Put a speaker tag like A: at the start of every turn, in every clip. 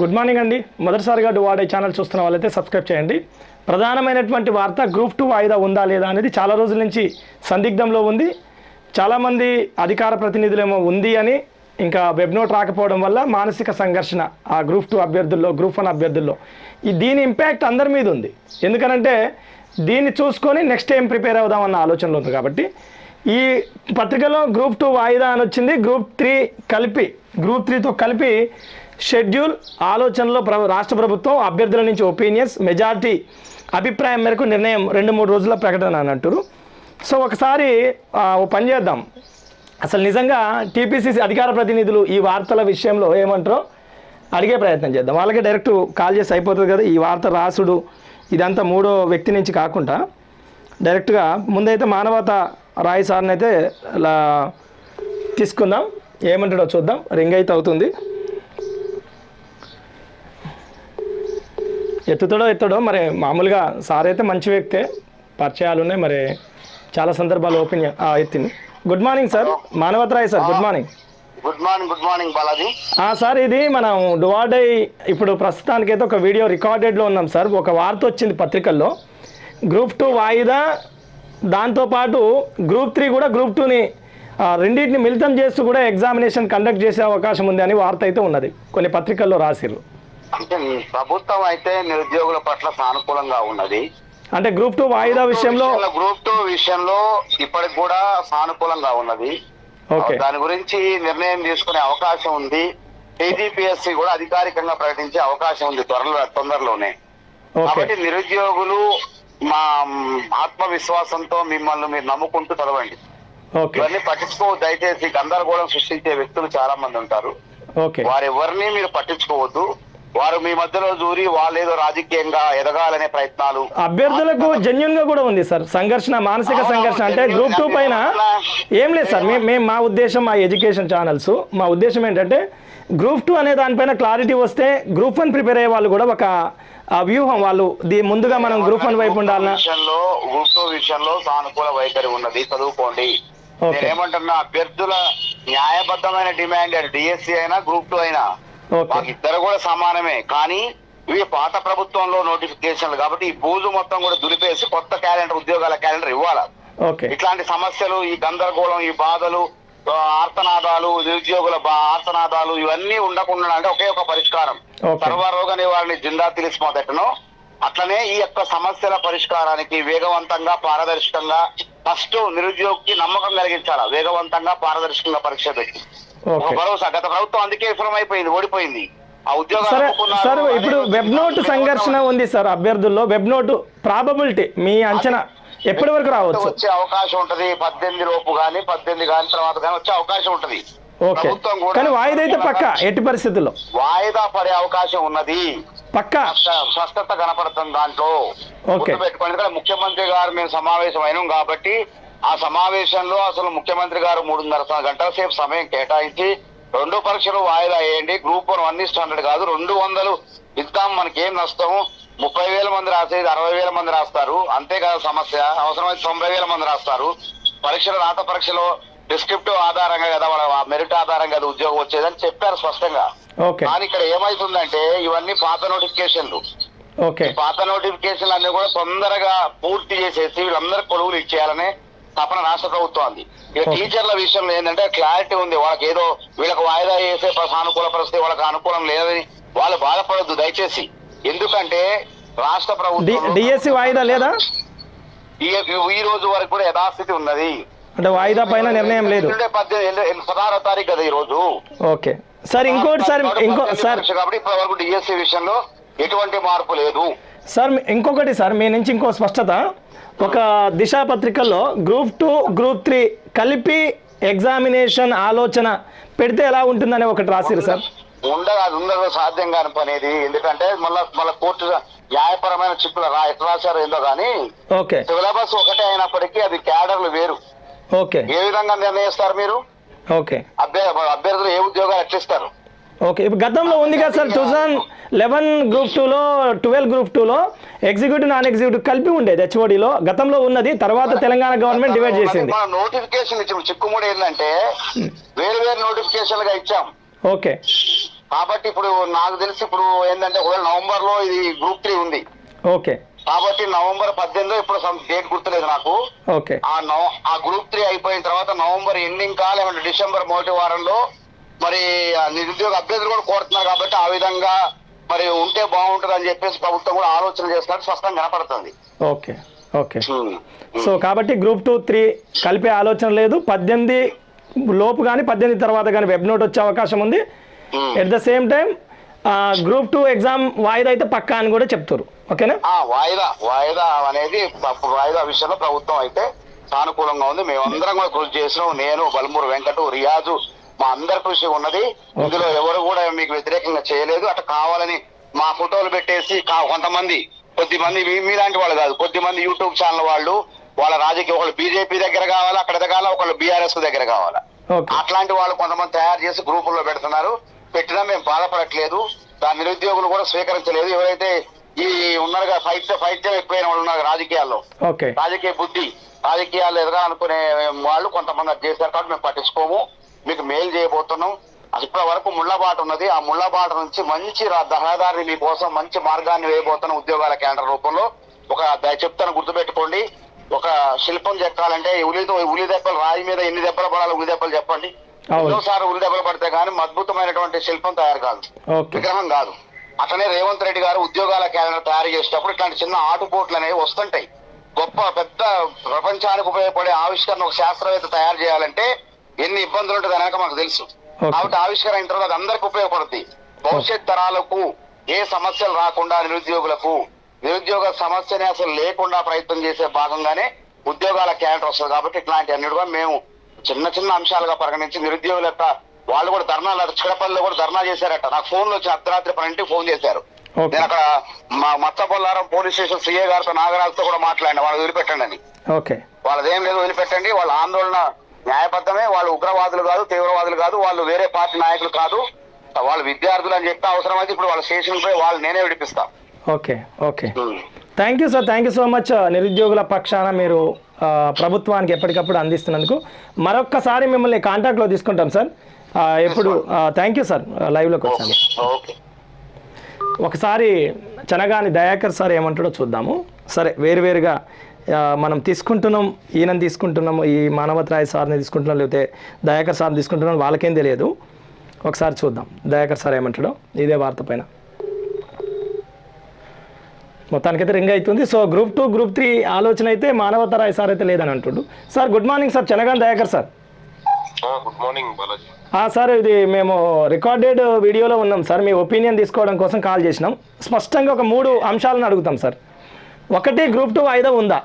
A: Good morning అండి. మొదటిసారిగా వాడే ఛానల్ చూస్తున్న వాళ్ళైతే సబ్స్క్రైబ్ చేయండి. ప్రధానమైనటువంటి వార్త గ్రూప్ టూ వాయిదా ఉందా లేదా అనేది చాలా రోజుల నుంచి సందిగ్ధంలో ఉంది. చాలామంది అధికార ప్రతినిధులేమో ఉంది అని ఇంకా వెబ్ నోట్ రాకపోవడం వల్ల మానసిక సంఘర్షణ ఆ గ్రూప్ టూ అభ్యర్థుల్లో గ్రూప్ వన్ అభ్యర్థుల్లో. ఈ దీని ఇంపాక్ట్ అందరి మీద ఉంది. ఎందుకనంటే దీన్ని చూసుకొని నెక్స్ట్ ఏం ప్రిపేర్ అవుదామన్న ఆలోచనలో ఉంది కాబట్టి. ఈ పత్రికలో గ్రూప్ టూ వాయిదా అని వచ్చింది. గ్రూప్ త్రీ కలిపి గ్రూప్ త్రీతో కలిపి షెడ్యూల్ ఆలోచనలో రాష్ట్ర ప్రభుత్వం అభ్యర్థుల నుంచి ఒపీనియన్స్ మెజార్టీ అభిప్రాయం మేరకు నిర్ణయం రెండు మూడు రోజుల ప్రకటన అని అంటారు సో ఒకసారి ఓ పని చేద్దాం. అసలు నిజంగా టీపీసీసీ అధికార ప్రతినిధులు ఈ వార్తల విషయంలో ఏమంటారో అడిగే ప్రయత్నం చేద్దాం. వాళ్ళకి డైరెక్ట్ కాల్ చేసి అయిపోతుంది కదా ఈ వార్త రాసుడు ఇదంతా మూడో వ్యక్తి నుంచి కాకుండా డైరెక్ట్గా ముందైతే మానవత రాయి సార్ని అయితే ఇలా తీసుకుందాం. ఏమంటాడో చూద్దాం. రింగ్ అయితే అవుతుంది. ఎత్తుతాడో ఎత్తాడో మరి మామూలుగా సార్ అయితే మంచి వ్యక్తే. పరిచయాలు ఉన్నాయి మరి చాలా సందర్భాలు ఓపెన్ ఎత్తింది. Good morning sir Manavata Rai sir good morning
B: good morning good morning Balaji
A: sir ఇది మనం డువాడై ఇప్పుడు ప్రస్తుతానికైతే ఒక వీడియో రికార్డెడ్లో ఉన్నాం సార్ ఒక వార్త వచ్చింది పత్రికల్లో. గ్రూప్ టూ వాయిదా దాంతోపాటు గ్రూప్ త్రీ కూడా గ్రూప్ టూని రెండింటిని మిళితం చేస్తూ కూడా ఎగ్జామినేషన్ కండక్ట్ చేసే అవకాశం ఉంది అని వార్త అయితే ఉన్నది. కొన్ని పత్రికల్లో రాసిర్రు.
B: అంటే ప్రభుత్వం అయితే నిరుద్యోగుల పట్ల సానుకూలంగా ఉన్నది.
A: అంటే గ్రూప్ టూ వాయిదా విషయంలో
B: గ్రూప్ టూ విషయంలో ఇప్పటికి కూడా సానుకూలంగా ఉన్నది. దాని గురించి నిర్ణయం తీసుకునే అవకాశం ఉంది. టీజీపీఎస్సీ కూడా అధికారికంగా ప్రకటించే అవకాశం ఉంది త్వరలో తొందరలోనే. కాబట్టి నిరుద్యోగులు మా ఆత్మవిశ్వాసంతో మిమ్మల్ని మీరు నమ్ముకుంటూ చదవండి. ఇవన్నీ పట్టించుకో దయచేసి గందరగోళం సృష్టించే వ్యక్తులు చాలా మంది ఉంటారు వారెవరిని మీరు పట్టించుకోవద్దు. వారు మీ మధ్యలో దూరి వాళ్ళేదో రాజకీయంగా ఎదగాలనే ప్రయత్నాలు.
A: అభ్యర్థులకు జెన్యున్గా కూడా ఉంది సార్. సంఘర్షణ మానసిక సంఘర్షణ అంటే గ్రూప్ టూ పైన ఏం లేదు సార్. మేము మా ఉద్దేశం మా ఎడ్యుకేషన్ ఛానల్స్. మా ఉద్దేశం ఏంటంటే గ్రూప్ టూ అనే దానిపైన క్లారిటీ వస్తే గ్రూప్ వన్ ప్రిపేర్ అయ్యే వాళ్ళు కూడా ఒక వ్యూహం వాళ్ళు దీ ముందుగా మనం గ్రూప్ వన్ వైపు
B: విషయంలో గ్రూప్ టూ విషయంలో సానుకూల వైఖరి ఉన్నది. చదువుకోండి.
A: ఓకే.
B: నేనేమంటున్నా అభ్యర్థుల న్యాయబద్ధమైన డిమాండ్ డిఎస్సి అయినా గ్రూప్ టూ అయినా ఇద్దరు కూడా సమానమే. కానీ ఇవి పాత ప్రభుత్వంలో నోటిఫికేషన్లు కాబట్టి ఈ బూజు మొత్తం కూడా దులిపేసి కొత్త క్యాలెండర్ ఉద్యోగాల క్యాలెండర్ ఇవ్వాలి. ఇట్లాంటి సమస్యలు ఈ గందరగోళం ఈ బాధలు ఆర్తనాదాలు నిరుద్యోగుల ఆర్తనాదాలు ఇవన్నీ ఉండకుండా అంటే ఒకే ఒక పరిష్కారం. సర్వరోగ నివారణ జిందా తెలిసి మొదటను అట్లనే ఈ యొక్క సమస్యల పరిష్కారానికి వేగవంతంగా పారదర్శకంగా ఫస్ట్ నిరుద్యోగికి నమ్మకం కలిగించాలా? వేగవంతంగా పారదర్శకంగా పరీక్ష పెట్టి. ఒక భరోసా గత ప్రభుత్వం అందుకే విఫలమైపోయింది ఓడిపోయింది. ఆ ఉద్యోగాలు
A: సరే ఇప్పుడు వెబ్ నోట్ సంఘర్షణ ఉంది సార్ అభ్యర్థుల్లో వెబ్ నోట్ ప్రాబబిలిటీ మీ అంచనా ఎప్పటి వరకు రావచ్చు?
B: వచ్చే అవకాశం ఉంటది పద్దెనిమిది లోపు గాని పద్దెనిమిది గాని తర్వాత గాని వచ్చే అవకాశం ఉంటది.
A: ఓకే.
B: ప్రభుత్వం కూడా
A: కానీ వాయిదా అయితే పక్క ఎట్టి పరిస్థితుల్లో?
B: వాయిదా పడే అవకాశం ఉన్నది.
A: పక్క?
B: స్పష్టత కనపడుతుంది దాంట్లో. పెట్టుకోండి ముఖ్యమంత్రి గారు మేము సమావేశం అయినాం కాబట్టి ఆ సమావేశంలో అసలు ముఖ్యమంత్రి గారు మూడున్నర గంటల సేపు సమయం కేటాయించి రెండు పరీక్షలు వాయిదా వేయండి. గ్రూప్ వన్ వన్ ఇస్ట్ హండ్రెడ్ కాదు. రెండు వందలు ఇద్దాం మనకి ఏం నష్టం? ముప్పై వేల మంది రాసేది అరవై వేల మంది రాస్తారు. అంతే కదా సమస్య. అవసరమైతే తొంభై వేల మంది రాస్తారు. పరీక్షలు రాత పరీక్షలో డిస్క్రిప్టివ్ ఆధారంగా కదా వాళ్ళ మెరిట్ ఆధారంగా కదా ఉద్యోగం వచ్చేదని చెప్పారు స్పష్టంగా. కానీ ఇక్కడ ఏమైతుందంటే ఇవన్నీ పాత నోటిఫికేషన్లు.
A: ఓకే.
B: పాత నోటిఫికేషన్లు అన్ని కూడా తొందరగా పూర్తి చేసేసి వీళ్ళందరూ కొలువులు ఇచ్చేయాలనే తపన రాష్ట్ర ప్రభుత్వం ఉంది ఇక. టీచర్ల విషయంలో ఏంటంటే క్లారిటీ ఉంది. వాళ్ళకి ఏదో వీళ్ళకి వాయిదా వేసే సానుకూల పరిస్థితి వాళ్ళకి అనుకూలం లేదని వాళ్ళు బాధపడొద్దు దయచేసి. ఎందుకంటే రాష్ట్ర ప్రభుత్వం
A: డిఎస్సి వాయిదా లేదా?
B: ఈ రోజు వరకు కూడా యథాస్థితి ఉన్నది.
A: అంటే వాయిదా పైన నిర్ణయం లేదు.
B: పదహారో తారీఖు కదా ఈ రోజు?
A: ఓకే. సార్ ఇంకోటి సార్ ఇంకో సార్.
B: కాబట్టి డిఎస్సి విషయంలో ఎటువంటి మార్పు లేదు.
A: సార్ ఇంకొకటి సార్ మీ నుంచి ఇంకో స్పష్టత. ఒక దిశా పత్రికల్లో గ్రూప్ టూ గ్రూప్ త్రీ కలిపి ఎగ్జామినేషన్ ఆలోచన పెడితే ఎలా ఉంటుందని ఒకటి రాసిరు సార్.
B: ఉండదు అది ఉండదు సాధ్యం కాని పని ఇది. ఎందుకంటే మళ్ళా మళ్ళా కోర్టు న్యాయపరమైన చిక్కులు రా ఎట్లా రాశారో ఏందో కానీ
A: ఓకే.
B: సిలబస్ ఒకటే అయినప్పటికీ అది క్యాడర్లు వేరు.
A: ఓకే.
B: ఏ విధంగా నిర్ణయిస్తారు మీరు?
A: ఓకే.
B: అభ్యర్థి అభ్యర్థులు ఏ ఉద్యోగాలు ఎట్లిస్తారు
A: ఓకే. ఇప్పుడు గతంలో ఉంది కదా sir two thousand eleven group టూలో ట్వెల్వ్ గ్రూప్ టూలో ఎగ్జిక్యూటివ్ నాన్ ఎగ్జిక్యూటివ్ కలిపి ఉండేది హెచ్ఓడిలో. గతంలో ఉన్నది తర్వాత తెలంగాణ గవర్నమెంట్ డివైడ్ చేసింది.
B: నోటిఫికేషన్ ఇచ్చిన చిక్కుముడి ఏంటంటే వేరు వేరు నోటిఫికేషన్లుగా ఇచ్చాం.
A: ఓకే.
B: కాబట్టి ఇప్పుడు నాకు తెలిసి ఇప్పుడు ఏంటంటే ఒకవేళ నవంబర్లో ఇది గ్రూప్ త్రీ ఉంది.
A: ఓకే.
B: కాబట్టి నవంబర్ పద్దెనిమిదో ఇప్పుడు డేట్ గుర్తులేదు నాకు.
A: ఓకే.
B: ఆ నవ ఆ గ్రూప్ త్రీ అయిపోయిన తర్వాత నవంబర్ ఎండింగ్ కా లేకుంటే డిసెంబర్ మొదటి వారంలో మరి ఆ నిరుద్యోగ అభ్యర్థులు కూడా కోరుతున్నారు కాబట్టి ఆ విధంగా మరి ఉంటే బాగుంటుంది అని చెప్పేసి ప్రభుత్వం కూడా ఆలోచన చేస్తున్నట్టు స్పష్టంగా కనపడుతుంది.
A: Okay okay. సో కాబట్టి గ్రూప్ టూ త్రీ కలిపే ఆలోచన లేదు. పద్దెనిమిది లోపు కానీ పద్దెనిమిది తర్వాత కానీ వెబ్ నోట్ వచ్చే అవకాశం ఉంది. At the same time group two exam వాయిదా అయితే పక్కా అని కూడా చెప్తారు. ఓకేనా?
B: వాయిదా వాయిదా అనేది వాయిదా విషయంలో ప్రభుత్వం అయితే సానుకూలంగా ఉంది. మేమందరం కూడా కృషి చేసినాం. నేను బలమూరు వెంకట రియాజు మా అందరి కృషి ఉన్నది. ఇందులో ఎవరు కూడా మీకు వ్యతిరేకంగా చేయలేదు. అట్లా కావాలని మా ఫోటోలు పెట్టేసి కొంతమంది కొద్ది మంది మీ- మీలాంటి వాళ్ళు కాదు కొద్ది మంది యూట్యూబ్ ఛానల్ వాళ్ళు వాళ్ళ రాజకీయ ఒకళ్ళు బీజేపీ దగ్గర కావాలా అక్కడ దగ్గర ఒకళ్ళు బీఆర్ఎస్ దగ్గర కావాలా. అట్లాంటి వాళ్ళు కొంతమంది తయారు చేసి గ్రూపుల్లో పెడుతున్నారు. పెట్టినా మేము బాధపడట్లేదు. దాని నిరుద్యోగులు కూడా స్వీకరించలేదు. ఎవరైతే ఈ ఉన్నారుగా ఫైట్ ఫైట్ ఎక్కువైన వాళ్ళు ఉన్నారు రాజకీయాల్లో.
A: ఓకే.
B: రాజకీయ బుద్ధి రాజకీయాలు ఎదురా అనుకునే వాళ్ళు కొంతమంది అది చేశారు కాబట్టి మేము పట్టించుకోము. మీకు మేలు చేయబోతున్నాం. ఇప్పటి వరకు ముళ్ళబాట ఉన్నది. ఆ ముళ్ళబాట నుంచి మంచి రహదారిని మీకోసం మంచి మార్గాన్ని వేయబోతున్నాం ఉద్యోగాల కేంద్ర రూపంలో. ఒక చెప్తాను గుర్తుపెట్టుకోండి. ఒక శిల్పం చెక్కాలంటే ఉలితో ఉలి దెబ్బలు రాయి మీద ఎన్ని దెబ్బలు పడాలి ఉలి దెబ్బలు చెప్పండి. ఎన్నోసార్లు ఉలి దెబ్బలు పడితే కానీ అద్భుతమైనటువంటి శిల్పం తయారు కాదు. విగ్రహం కాదు. అట్లనే రేవంత్ రెడ్డి గారు ఉద్యోగాల క్యాలెండర్ తయారు చేసేటప్పుడు ఇట్లాంటి చిన్న ఆటుపోట్లు అనేవి వస్తుంటాయి. గొప్ప పెద్ద ప్రపంచానికి ఉపయోగపడే ఆవిష్కరణ ఒక శాస్త్రవేత్త తయారు చేయాలంటే ఎన్ని ఇబ్బందులు ఉంటుంది వెనక మాకు తెలుసు. కాబట్టి ఆవిష్కరణ అయిన తర్వాత అది అందరికి ఉపయోగపడుతుంది భవిష్యత్ తరాలకు ఏ సమస్యలు రాకుండా నిరుద్యోగులకు నిరుద్యోగ సమస్యని అసలు లేకుండా ప్రయత్నం చేసే భాగంగానే ఉద్యోగాల క్యాలెండర్ వస్తుంది. కాబట్టి ఇట్లాంటి అన్ని కూడా మేము చిన్న చిన్న అంశాలుగా పరిగణించి నిరుద్యోగుల యొక్క వాళ్ళు కూడా ధర్నా చిడపల్లిలో కూడా ధర్నా చేశారట. నాకు ఫోన్ వచ్చి అర్ధరాత్రి పన్నెండింటికి ఫోన్ చేశారు. నేను అక్కడ మా మత్తపొల్లారం పోలీస్ స్టేషన్ సీఏ గారితో నాగరాజుతో కూడా మాట్లాడిన వాళ్ళు వదిలిపెట్టండి అని.
A: ఓకే.
B: వాళ్ళదేం లేదు వదిలిపెట్టండి. వాళ్ళ ఆందోళన న్యాయబద్ధమే వాళ్ళు ఉగ్రవాదులు కాదు తీవ్రవాదులు కాదు వాళ్ళు వేరే పార్టీ నాయకులు కాదు. వాళ్ళు విద్యార్థులు అని చెప్తే అవసరమైతే ఇప్పుడు వాళ్ళ స్టేషన్ పోయి వాళ్ళు నేనే విడిపిస్తా.
A: Okay okay. Thank you sir thank you so much నిరుద్యోగుల పక్షాన మీరు ప్రభుత్వానికి ఎప్పటికప్పుడు అందిస్తున్నందుకు. మరొక్కసారి మిమ్మల్ని కాంటాక్ట్లో తీసుకుంటాం సార్. ఎప్పుడు థ్యాంక్ యూ సార్ లైవ్లోకి వచ్చాను.
B: ఓకే
A: ఒకసారి చనగాని దయాకర్ సార్ ఏమంటాడో చూద్దాము. సరే వేరువేరుగా మనం తీసుకుంటున్నాం ఈయనని తీసుకుంటున్నాం ఈ మానవతరాయ్ సార్ని తీసుకుంటున్నాం లేకపోతే దయాకర్ సార్ని తీసుకుంటున్నాం వాళ్ళకేం తెలియదు. ఒకసారి చూద్దాం. దయాకర్ సార్ ఏమంటాడో ఇదే వార్త పైన. మొత్తానికైతే రింగ్ అవుతుంది. So group two group three ఆలోచన అయితే మానవతరాయ్ సార్ అయితే లేదని అంటుండు. Sir good morning sir Chanagani Dayakar sir.
C: Good morning Balaji.
A: Sir ఇది మేము రికార్డెడ్ వీడియోలో ఉన్నాం సార్. మీ ఒపీనియన్ తీసుకోవడం కోసం కాల్ చేసినాం. స్పష్టంగా ఒక మూడు అంశాలను అడుగుతాం సార్. ఒకటి గ్రూప్ టూ వాయిదా ఉందా?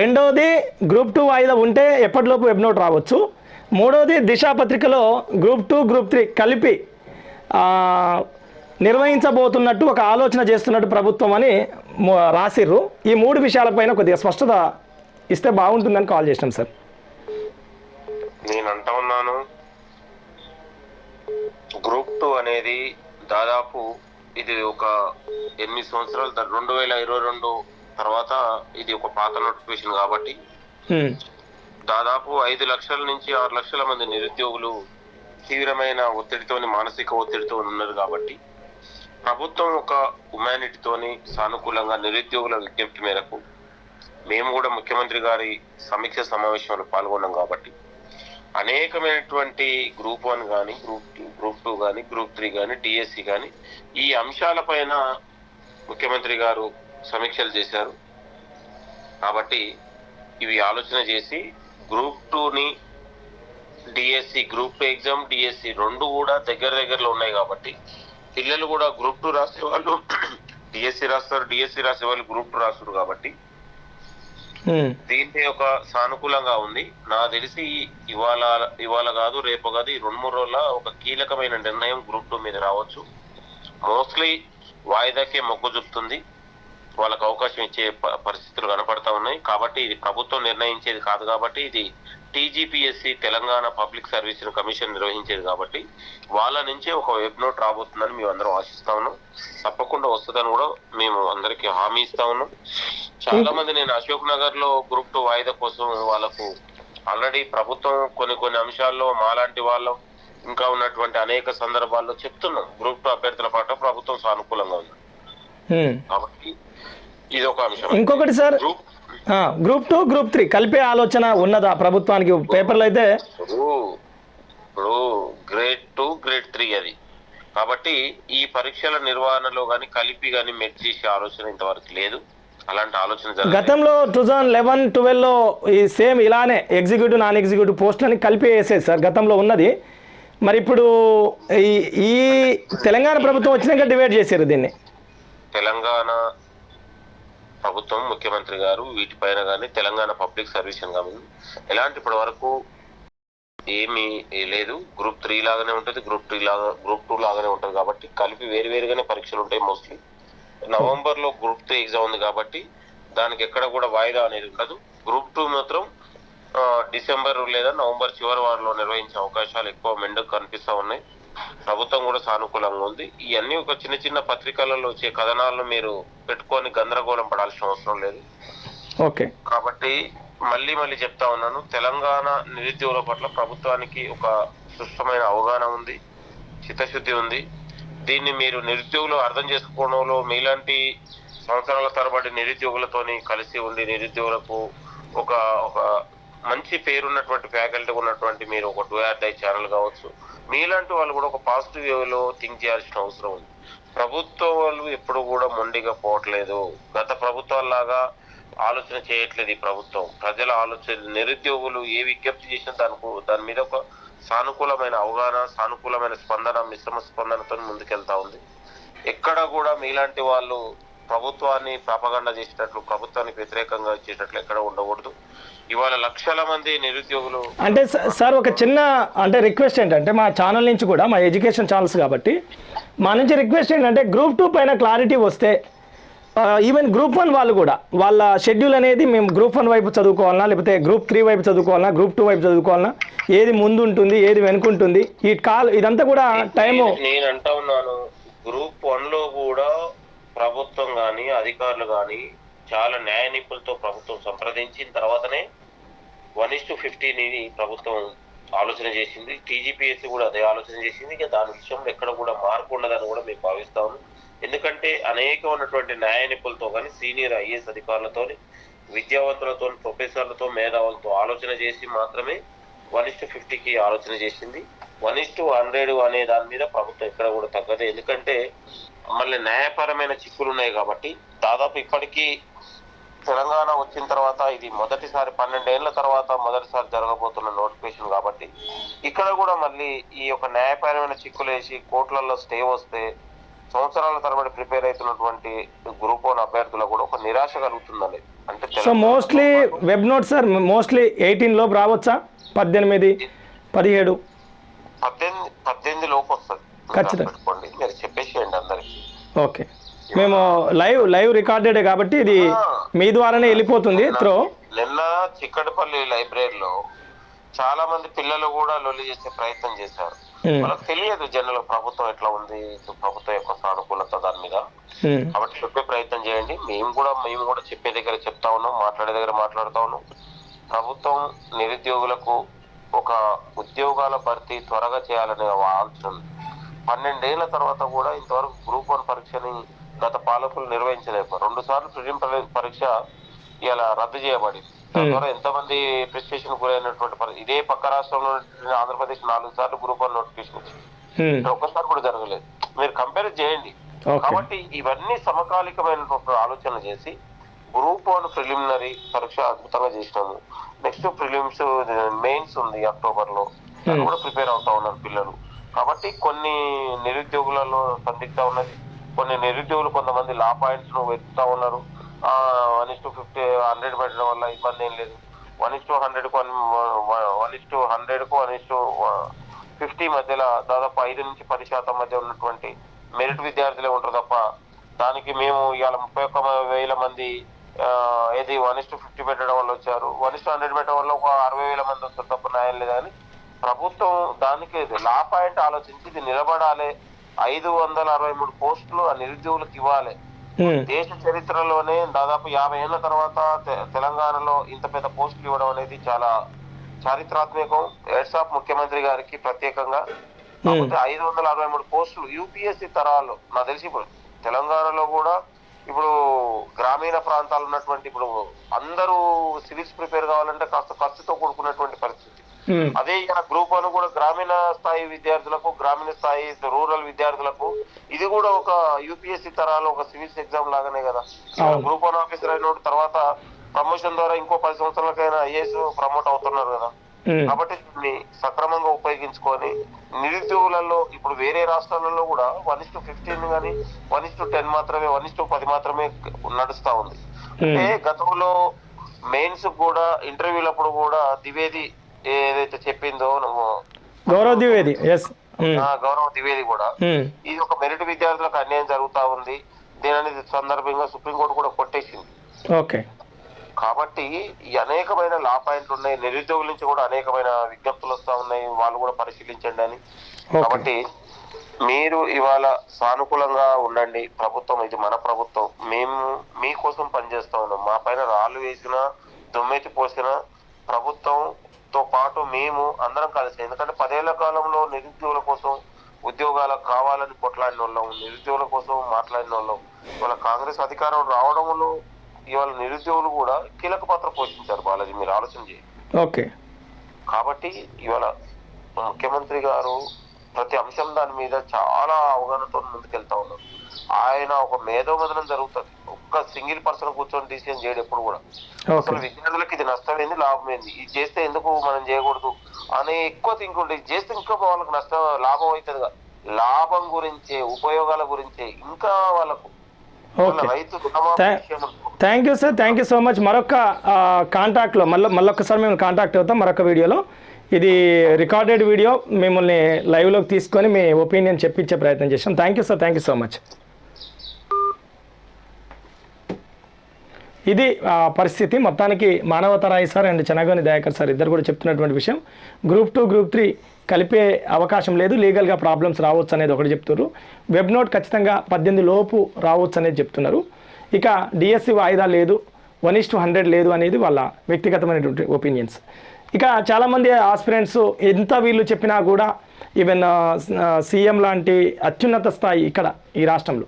A: రెండోది గ్రూప్ టూ వాయిదా ఉంటే ఎప్పటిలోపు వెబ్ నోట్ రావచ్చు. మూడోది దిశా పత్రికలో గ్రూప్ టూ గ్రూప్ త్రీ కలిపి నిర్వహించబోతున్నట్టు ఒక ఆలోచన చేస్తున్నట్టు ప్రభుత్వం అని రాసిర్రు. ఈ మూడు విషయాలపైన కొద్దిగా స్పష్టత ఇస్తే బాగుంటుందని కాల్ చేసినాం సార్.
C: నేను అంటా ఉన్నాను. గ్రూప్ టూ అనేది దాదాపు ఇది ఒక ఎనిమిది సంవత్సరాలు రెండు వేల ఇరవై రెండు తర్వాత ఇది ఒక పాత నోటిఫికేషన్ కాబట్టి. దాదాపు ఐదు లక్షల నుంచి ఆరు లక్షల మంది నిరుద్యోగులు తీవ్రమైన ఒత్తిడితోని మానసిక ఒత్తిడితో ఉన్నారు కాబట్టి ప్రభుత్వం ఒక హ్యుమానిటీతోని సానుకూలంగా నిరుద్యోగుల విజ్ఞప్తి మేరకు మేము కూడా ముఖ్యమంత్రి గారి సమీక్ష సమావేశంలో పాల్గొన్నాం కాబట్టి అనేకమైనటువంటి గ్రూప్ వన్ కానీ గ్రూప్ టూ గ్రూప్ టూ కానీ గ్రూప్ త్రీ కానీ డిఎస్సి కానీ ఈ అంశాలపైన ముఖ్యమంత్రి గారు సమీక్షలు చేశారు. కాబట్టి ఇవి ఆలోచన చేసి గ్రూప్ టూని DSC group two exam DSC రెండు కూడా దగ్గర దగ్గరలో ఉన్నాయి కాబట్టి పిల్లలు కూడా గ్రూప్ టూ రాసే వాళ్ళు డిఎస్సి రాస్తారు డిఎస్సి రాసే వాళ్ళు గ్రూప్ టూ రాస్తారు కాబట్టి. దీంట్లో ఒక సానుకూలంగా ఉంది. నాకు తెలిసి ఇవాళ ఇవాళ కాదు రేపు కాదు ఈ రెండు మూడు రోజుల ఒక కీలకమైన నిర్ణయం గ్రూప్ టూ మీద రావచ్చు. మోస్ట్లీ వాయిదాకే మొగ్గు చూపుతుంది. వాళ్ళకు అవకాశం ఇచ్చే ప- పరిస్థితులు కనపడతా ఉన్నాయి. కాబట్టి ఇది ప్రభుత్వం నిర్ణయించేది కాదు కాబట్టి ఇది TGPSC Telangana public service commission నిర్వహించేది కాబట్టి వాళ్ళ నుంచే ఒక వెబ్ నోట్ రాబోతుందని మేము అందరం ఆశిస్తా ఉన్నాం. తప్పకుండా వస్తుందని కూడా మేము అందరికీ హామీ ఇస్తా ఉన్నాం. చాలా మంది నేను అశోక్ నగర్లో గ్రూప్ టూ వాయిదా కోసం వాళ్ళకు ఆల్రెడీ ప్రభుత్వం కొన్ని కొన్ని అంశాల్లో మాలాంటి వాళ్ళం ఇంకా ఉన్నటువంటి అనేక సందర్భాల్లో చెప్తున్నాం. గ్రూప్ టూ అభ్యర్థుల పాటు ప్రభుత్వం సానుకూలంగా ఉంది. కాబట్టి ఇది ఒక అంశం
A: ఇంకొకటి sir group two group three కలిపే ఆలోచన ఉన్నదా ప్రభుత్వానికి? పేపర్లు అయితే?
C: ఇప్పుడు గ్రేడ్ టూ గ్రేడ్ త్రీ అది. కాబట్టి ఈ పరీక్షల నిర్వహణలో కానీ కలిపి కానీ మెట్ చేసే ఆలోచన ఇంతవరకు లేదు. అలాంటి ఆలోచన
A: గతంలో టూ థౌజండ్ లెవెన్ ట్వెల్వ్లో ఈ సేమ్ ఇలానే ఎగ్జిక్యూటివ్ నాన్ ఎగ్జిక్యూటివ్ పోస్టులని కలిపి వేసేది సార్ గతంలో ఉన్నది. మరి ఇప్పుడు ఈ ఈ తెలంగాణ ప్రభుత్వం వచ్చినాక డివైడ్ చేశారు దీన్ని.
C: తెలంగాణ ప్రభుత్వం ముఖ్యమంత్రి గారు వీటిపైన కానీ తెలంగాణ పబ్లిక్ సర్వీస్ కానీ ఎలాంటి ఇప్పటి వరకు ఏమీ లేదు. గ్రూప్ త్రీ లాగానే ఉంటుంది. గ్రూప్ త్రీ లాగా గ్రూప్ టూ లాగానే ఉంటుంది కాబట్టి కలిపి వేరు వేరుగానే పరీక్షలు ఉంటాయి మోస్ట్లీ నవంబర్లో గ్రూప్ త్రీ ఎగ్జామ్ ఉంది కాబట్టి దానికి ఎక్కడ కూడా వాయిదా అనేది ఉండదు. గ్రూప్ టూ మాత్రం డిసెంబర్ లేదా నవంబర్ చివరి వారంలో నిర్వహించే అవకాశాలు ఎక్కువ మెండుకు కనిపిస్తా ఉన్నాయి. ప్రభుత్వం కూడా సానుకూలంగా ఉంది. ఇవన్నీ ఒక చిన్న చిన్న పత్రికలలో వచ్చే కథనాలను మీరు పెట్టుకొని గందరగోళం పడాల్సిన అవసరం లేదు.
A: ఓకే.
C: కాబట్టి మళ్ళీ మళ్ళీ చెప్తా ఉన్నాను తెలంగాణ నిరుద్యోగుల పట్ల ప్రభుత్వానికి ఒక సుష్టమైన అవగాహన ఉంది చిత్తశుద్ధి ఉంది. దీన్ని మీరు నిరుద్యోగులు అర్థం చేసుకోవడంలో మీలాంటి సంవత్సరాల తరబడి నిరుద్యోగులతోని కలిసి ఉండి నిరుద్యోగులకు ఒక ఒక మంచి పేరున్నటువంటి ఫ్యాకల్టీ ఉన్నటువంటి మీరు ఒక టూ ఆర్ డై ఛానల్ కావచ్చు మీలాంటి వాళ్ళు కూడా ఒక పాజిటివ్ వేలో థింక్ చేయాల్సిన అవసరం ఉంది. ప్రభుత్వాలు ఎప్పుడు కూడా మొండిగా పోవట్లేదు. గత ప్రభుత్వాల్లాగా ఆలోచన చేయట్లేదు ఈ ప్రభుత్వం. ప్రజల ఆలోచన నిరుద్యోగులు ఏ విజ్ఞప్తి చేసినా దానికి దాని మీద ఒక సానుకూలమైన అవగాహన సానుకూలమైన స్పందన మిశ్రమ స్పందనతో ముందుకెళ్తా ఉంది. ఎక్కడ కూడా మీలాంటి వాళ్ళు ప్రభుత్వాన్ని ప్రాపగండ చేసేటట్లు ప్రభుత్వానికి వ్యతిరేకంగా వచ్చేటట్లు ఎక్కడ ఉండకూడదు. ఇవాళ లక్షల మంది నిరుద్యోగులు
A: అంటే సార్ ఒక చిన్న అంటే రిక్వెస్ట్ ఏంటంటే మా ఛానల్ నుంచి కూడా మా ఎడ్యుకేషన్ ఛానల్స్ కాబట్టి మా నుంచి రిక్వెస్ట్ ఏంటంటే గ్రూప్ టూ పైన క్లారిటీ వస్తే ఈవెన్ గ్రూప్ వన్ వాళ్ళు కూడా వాళ్ళ షెడ్యూల్ అనేది మేము గ్రూప్ వన్ వైపు చదువుకోవాలన్నా లేకపోతే గ్రూప్ త్రీ వైపు చదువుకోవాలన్నా గ్రూప్ టూ వైపు చదువుకోవాలన్నా ఏది ముందు ఉంటుంది ఏది వెనుకుంటుంది ఈ కాల్ ఇదంతా కూడా టైము
C: నేను- నేను అంటా ఉన్నాను గ్రూప్ వన్లో కూడా ప్రభుత్వం కానీ అధికారులు కానీ చాలా న్యాయ నిపుణులతో ప్రభుత్వం సంప్రదించిన తర్వాతనే వన్ ఇస్ టు ఫిఫ్టీని ప్రభుత్వం ఆలోచన చేసింది. టీజీపీఎస్సీ కూడా అదే ఆలోచన చేసింది. ఇక దాని విషయంలో ఎక్కడ కూడా మార్పు ఉండదని కూడా మేము భావిస్తాము ఎందుకంటే అనేక ఉన్నటువంటి న్యాయ నిపుణులతో కానీ సీనియర్ ఐఏఎస్ అధికారులతో విద్యావంతులతో ప్రొఫెసర్లతో మేధావులతో ఆలోచన చేసి మాత్రమే వన్ ఇస్ టు ఫిఫ్టీకి ఆలోచన చేసింది. వన్ ఇస్ టు హండ్రెడ్ అనే దాని మీద ప్రభుత్వం ఎక్కడ కూడా తగ్గదు. ఎందుకంటే మళ్ళీ న్యాయపరమైన చిక్కులు ఉన్నాయి కాబట్టి దాదాపు ఇప్పటికీ తెలంగాణ వచ్చిన తర్వాత ఇది మొదటిసారి పన్నెండేళ్ళ తర్వాత మొదటిసారి జరగబోతున్న నోటిఫికేషన్ కాబట్టి ఇక్కడ కూడా మళ్ళీ ఈ యొక్క న్యాయపరమైన చిక్కులు వేసి కోర్టులలో స్టే వస్తే సంవత్సరాల తరబడి ప్రిపేర్ అవుతున్నటువంటి గ్రూప్ వన్ అభ్యర్థులకు కూడా ఒక నిరాశ కలుగుతుందండి. అంటే
A: so mostly web note sir mostly eighteen లోపు రావచ్చా? పద్దెనిమిది పదిహేడు?
C: పద్దెనిమిది పద్దెనిమిది లోపు వస్తుంది.
A: ఖచ్చితంగా.
C: మీరు చెప్పేసేయండి అందరికి.
A: ఓకే. మేము లైవ్ లైవ్ రికార్డెడ్ కాబట్టి ఇది మీ ద్వారానే వెళ్ళిపోతుంది. త్రో.
C: నిన్న చిక్కడపల్లి లైబ్రరీలో చాలా మంది పిల్లలు కూడా లొల్లి చేసే ప్రయత్నం చేశారు. వాళ్ళకి తెలియదు జనరల్ ప్రభుత్వం ఎట్లా ఉంది ప్రభుత్వం యొక్క సానుకూలత దాని మీద. కాబట్టి చెప్పే ప్రయత్నం చేయండి. మేము కూడా మేము కూడా చెప్పే దగ్గర చెప్తా ఉన్నాం మాట్లాడే దగ్గర మాట్లాడుతా ఉన్నాం. ప్రభుత్వం నిరుద్యోగులకు ఒక ఉద్యోగాల భర్తీ త్వరగా చేయాలనే ఆలోచన ఉంది. పన్నెండేళ్ళ తర్వాత కూడా ఇంతవరకు గ్రూప్ వన్ పరీక్షని గత పాలకులు నిర్వహించలేదు రెండు సార్లు ప్రిలిమ్ పరీక్ష ఇలా రద్దు చేయబడింది. దాని ద్వారా ఎంతమంది ప్రిస్టేషన్ గురైనటువంటి పరి- ఇదే పక్క రాష్ట్రంలో ఆంధ్రప్రదేశ్ నాలుగు సార్లు గ్రూప్ వన్ నోటిఫికేషన్ వచ్చింది. ఒక్కసారి కూడా జరగలేదు. మీరు కంపేర్ చేయండి. కాబట్టి ఇవన్నీ సమకాలికమైనటువంటి ఆలోచన చేసి గ్రూప్ వన్ ప్రిలిమినరీ పరీక్ష అద్భుతంగా చేసినాము. నెక్స్ట్ ప్రిలిమ్స్ మెయిన్స్ ఉంది అక్టోబర్లో కూడా ప్రిపేర్ అవుతా ఉన్నారు పిల్లలు. కాబట్టి కొన్ని నిరుద్యోగులలో సందిగ్ధ ఉన్నది. కొన్ని నిరుద్యోగులు కొంతమంది లా పాయింట్స్ను వెతుకుతా ఉన్నారు. One is to fifty hundred పెట్టడం వల్ల ఇబ్బంది ఏం లేదు. వన్ ఇస్ టు హండ్రెడ్కు వన్ ఇస్ టు హండ్రెడ్కు వన్ ఇస్ టు ఫిఫ్టీ మధ్యలో దాదాపు ఐదు నుంచి పది శాతం మధ్య ఉన్నటువంటి మెరిట్ విద్యార్థులే ఉంటారు తప్ప దానికి మేము ఇవాళ ముప్పై ఒక్క వేల మంది ఏది వన్ ఇస్ టు ఫిఫ్టీ పెట్టడం వల్ల వచ్చారు. వన్ ఇస్ టు హండ్రెడ్ పెట్టడం వల్ల ఒక అరవై వేల మంది వస్తారు తప్ప న్యాయం లేదు కానీ ప్రభుత్వం దానికి లా పాయింట్ ఆలోచించి ఇది నిలబడాలి. ఐదు వందల అరవై మూడు పోస్టులు ఆ నిరుద్యోగులకు ఇవ్వాలి. దేశ చరిత్రలోనే దాదాపు యాభై ఏళ్ళ తర్వాత తెలంగాణలో ఇంత పెద్ద పోస్టులు ఇవ్వడం అనేది చాలా చారిత్రాత్మకం. హెడ్స్ ఆఫ్ ముఖ్యమంత్రి గారికి ప్రత్యేకంగా. ఐదు వందల అరవై మూడు పోస్టులు యూపీఎస్సీ తరాలు. నాకు తెలిసి ఇప్పుడు తెలంగాణలో కూడా ఇప్పుడు గ్రామీణ ప్రాంతాలు ఉన్నటువంటి ఇప్పుడు అందరూ సివిల్స్ ప్రిపేర్ కావాలంటే కాస్త ఖర్చుతో కూడుకున్నటువంటి పరిస్థితి. అదే ఇక్కడ గ్రూప్ వన్ కూడా గ్రామీణ స్థాయి విద్యార్థులకు గ్రామీణ స్థాయి రూరల్ విద్యార్థులకు ఇది కూడా ఒక యూపీఎస్సీ తరాలు ఒక సివిల్స్ ఎగ్జామ్ లాగానే కదా. గ్రూప్ వన్ ఆఫీసర్ అయిన తర్వాత ప్రమోషన్ ద్వారా ఇంకో పది సంవత్సరాలకైనా ఐఏఎస్ ప్రమోట్ అవుతున్నారు కదా. కాబట్టి దీన్ని సక్రమంగా ఉపయోగించుకొని నిరుద్యోగులలో ఇప్పుడు వేరే రాష్ట్రాలలో కూడా వన్ ఇస్ టు ఫిఫ్టీన్ కానీ వన్ ఇస్ టు టెన్ మాత్రమే వన్ ఇస్ టు పది మాత్రమే నడుస్తా ఉంది. అంటే గతంలో మెయిన్స్ కూడా ఇంటర్వ్యూలప్పుడు కూడా ద్వివేది ఏదైతే చెప్పిందో నువ్వు
A: గౌరవ్ ద్వివేది ఎస్
C: ఆ గౌరవ ద్వివేది కూడా. ఇది ఒక మెరిట్ విద్యార్థులకు అన్యాయం జరుగుతా ఉంది. దీని అనేది సందర్భంగా సుప్రీంకోర్టు కూడా కొట్టేసింది.
A: ఓకే
C: కాబట్టి ఈ అనేకమైన లా పాయింట్లు ఉన్నాయి. నిరుద్యోగుల నుంచి కూడా అనేకమైన విజ్ఞప్తులు వస్తా ఉన్నాయి. వాళ్ళు కూడా పరిశీలించండి అని. కాబట్టి మీరు ఇవాళ సానుకూలంగా ఉండండి. ప్రభుత్వం ఇది మన ప్రభుత్వం. మేము మీకోసం పనిచేస్తా ఉన్నాం. మా పైన రాళ్ళు వేసిన దుమ్మెత్తి పోసిన ప్రభుత్వంతో పాటు మేము అందరం కలిసి ఎందుకంటే పదేళ్ళ కాలంలో నిరుద్యోగుల కోసం ఉద్యోగాలకు కావాలని కొట్లాడిన వాళ్ళం నిరుద్యోగుల కోసం మాట్లాడిన వాళ్ళం. ఇవాళ కాంగ్రెస్ అధికారం రావడంలో ఇవాళ నిరుద్యోగులు కూడా కీలక పాత్ర పోషించారు బాలాజీ మీరు ఆలోచన చేయండి.
A: ఓకే.
C: కాబట్టి ఇవాళ ముఖ్యమంత్రి గారు ప్రతి అంశం దాని మీద చాలా అవగాహనతో ముందుకెళ్తా ఉన్నారు. ఆయన ఒక మేధోమదనం జరుగుతుంది. ఒక్క సింగిల్ పర్సన్ కూర్చొని డిసిజన్ చేయడు ఎప్పుడు కూడా. అసలు విద్యార్థులకు ఇది నష్టం ఏంది లాభం ఏంది ఇది చేస్తే ఎందుకు మనం చేయకూడదు అనే ఎక్కువ థింక్ ఉంటుంది ఇది చేస్తే ఇంకా వాళ్ళకి నష్టం లాభం అవుతుంది. లాభం గురించే ఉపయోగాల గురించే ఇంకా వాళ్ళకు.
A: Thank you sir thank you so much. మరొక కాంటాక్ట్లో మళ్ళీ మళ్ళొకసారి మేము కాంటాక్ట్ అవుతాం మరొక వీడియోలో. ఇది రికార్డెడ్ వీడియో మిమ్మల్ని లైవ్లోకి తీసుకొని మీ ఒపీనియన్ చెప్పించే ప్రయత్నం చేసాం thank you sir thank you so much. ఇది పరిస్థితి. మొత్తానికి Manavatha Roy sir and Chenagoni Dayakar sir ఇద్దరు కూడా చెప్తున్నటువంటి విషయం. గ్రూప్ టూ గ్రూప్ త్రీ కలిపే అవకాశం లేదు. లీగల్గా ప్రాబ్లమ్స్ రావచ్చు అనేది ఒకటి చెప్తున్నారు. వెబ్ నోట్ ఖచ్చితంగా పద్దెనిమిది లోపు రావచ్చు అనేది చెప్తున్నారు. ఇక డిఎస్సి వాయిదా లేదు. వన్ ఇస్ టు హండ్రెడ్ లేదు అనేది వాళ్ళ వ్యక్తిగతమైనటువంటి ఒపీనియన్స్. ఇక చాలామంది ఆస్పిరెంట్స్ ఎంత వీళ్ళు చెప్పినా కూడా ఈవెన్ సీఎం లాంటి అత్యున్నత స్థాయి ఇక్కడ ఈ రాష్ట్రంలో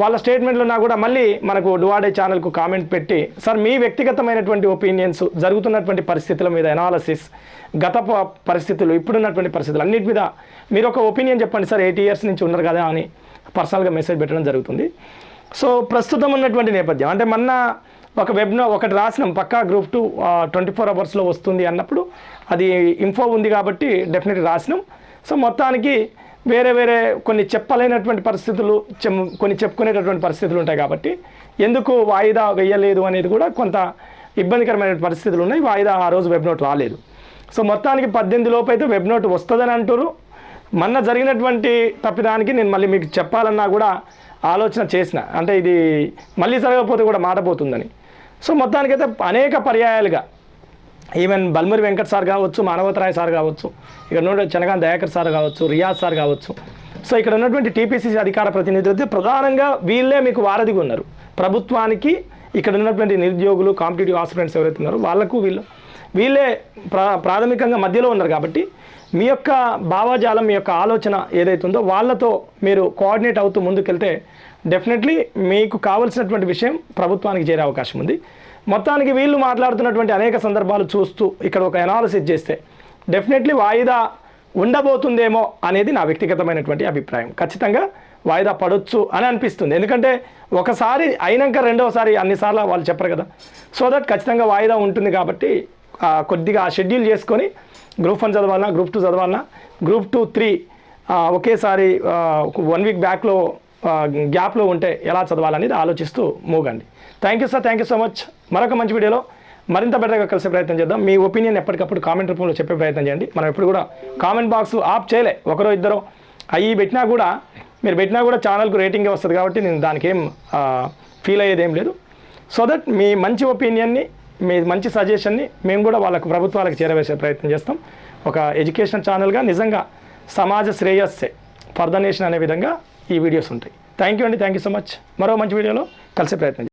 A: వాళ్ళ స్టేట్మెంట్లో నా కూడా మళ్ళీ మనకు డువాడే ఛానల్కు కామెంట్ పెట్టి సార్ మీ వ్యక్తిగతమైనటువంటి ఒపీనియన్స్ జరుగుతున్నటువంటి పరిస్థితుల మీద ఎనాలసిస్ గత పరిస్థితులు ఇప్పుడున్నటువంటి పరిస్థితులు అన్నిటి మీద మీరు ఒక ఒపీనియన్ చెప్పండి సార్ ఎయిటీ ఇయర్స్ నుంచి ఉన్నారు కదా అని పర్సనల్గా మెసేజ్ పెట్టడం జరుగుతుంది. సో ప్రస్తుతం ఉన్నటువంటి నేపథ్యం అంటే మొన్న ఒక వెబ్నో ఒకటి రాసినాం పక్కా గ్రూప్ టూ ట్వంటీ ఫోర్ అవర్స్లో వస్తుంది అన్నప్పుడు అది ఇన్ఫో ఉంది కాబట్టి డెఫినెట్గా రాసినాం. సో మొత్తానికి వేరే వేరే కొన్ని చెప్పలేనటువంటి పరిస్థితులు చెమ్- కొన్ని చెప్పుకునేటటువంటి పరిస్థితులు ఉంటాయి కాబట్టి ఎందుకు వాయిదా వేయలేదు అనేది కూడా కొంత ఇబ్బందికరమైన పరిస్థితులు ఉన్నాయి. వాయిదా ఆ రోజు వెబ్ నోట్ రాలేదు. సో మొత్తానికి పద్దెనిమిది లోపు అయితే వెబ్ నోట్ వస్తుందని అంటారు మొన్న జరిగినటువంటి తప్పిదానికి నేను మళ్ళీ మీకు చెప్పాలన్నా కూడా ఆలోచన చేసిన. అంటే ఇది మళ్ళీ జరగకపోతే కూడా మాట పోతుందని. సో మొత్తానికైతే అనేక పర్యాయాలుగా ఈవెన్ బల్మురి వెంకట్ సార్ కావచ్చు మానవతరాయ్ సార్ కావచ్చు ఇక్కడ ఉన్న చనగాన్ దయాకర్ సార్ కావచ్చు రియాజ్ సార్ కావచ్చు. సో ఇక్కడ ఉన్నటువంటి టీపీసీసీ అధికార ప్రతినిధులు అయితే ప్రధానంగా వీళ్ళే మీకు వారధిగా ఉన్నారు. ప్రభుత్వానికి ఇక్కడ ఉన్నటువంటి నిరుద్యోగులు కాంపిటేటివ్ ఆస్పిరెంట్స్ ఎవరైతే ఉన్నారో వాళ్ళకు వీళ్ళు వీళ్ళే ప్రా ప్రాథమికంగా మధ్యలో ఉన్నారు కాబట్టి మీ యొక్క భావజాలం మీ యొక్క ఆలోచన ఏదైతే ఉందో వాళ్ళతో మీరు కోఆర్డినేట్ అవుతూ ముందుకెళ్తే డెఫినెట్లీ మీకు కావలసినటువంటి విషయం ప్రభుత్వానికి చేరే అవకాశం ఉంది. మొత్తానికి వీళ్ళు మాట్లాడుతున్నటువంటి అనేక సందర్భాలు చూస్తూ ఇక్కడ ఒక అనాలిసిస్ చేస్తే డెఫినెట్లీ వాయిదా ఉండబోతుందేమో అనేది నా వ్యక్తిగతమైనటువంటి అభిప్రాయం. ఖచ్చితంగా వాయిదా పడొచ్చు అని అనిపిస్తుంది. ఎందుకంటే ఒకసారి అయినాక రెండవసారి అన్నిసార్లు వాళ్ళు చెప్పరు కదా. సో దట్ ఖచ్చితంగా వాయిదా ఉంటుంది కాబట్టి ఆ, కొద్దిగా షెడ్యూల్ చేసుకొని గ్రూప్ వన్ చదవాలన్నా గ్రూప్ టూ చదవాలన్నా గ్రూప్ టూ త్రీ ఒకేసారి వన్ వీక్ బ్యాక్లో గ్యాప్లో ఉంటే ఎలా చదవాలనేది ఆలోచిస్తూ మూగండి. Thank you sir thank you so much మరొక మంచి వీడియోలో మరింత బెటర్గా కలిసే ప్రయత్నం చేద్దాం. మీ ఒపీనియన్ ఎప్పటికప్పుడు కామెంట్ రూపంలో చెప్పే ప్రయత్నం చేయండి. మనం ఎప్పుడు కూడా కామెంట్ బాక్స్ ఆఫ్ చేయలే. ఒకరో ఇద్దరు అవి పెట్టినా కూడా మీరు పెట్టినా కూడా ఛానల్కు రేటింగే వస్తుంది కాబట్టి నేను దానికి ఏం ఫీల్ అయ్యేది ఏం లేదు. సో దట్ మీ మంచి ఒపీనియన్ని మీ మంచి సజెషన్ని మేము కూడా వాళ్ళకు ప్రభుత్వాలకు చేరవేసే ప్రయత్నం చేస్తాం. ఒక ఎడ్యుకేషన్ ఛానల్గా నిజంగా సమాజ శ్రేయస్సే. ఫర్ ద నేషన్ అనే విధంగా ఈ వీడియోస్ ఉంటాయి. థ్యాంక్ యూ అండి. థ్యాంక్ యూ సో మచ్ మరో మంచి వీడియోలో కలిసే ప్రయత్నం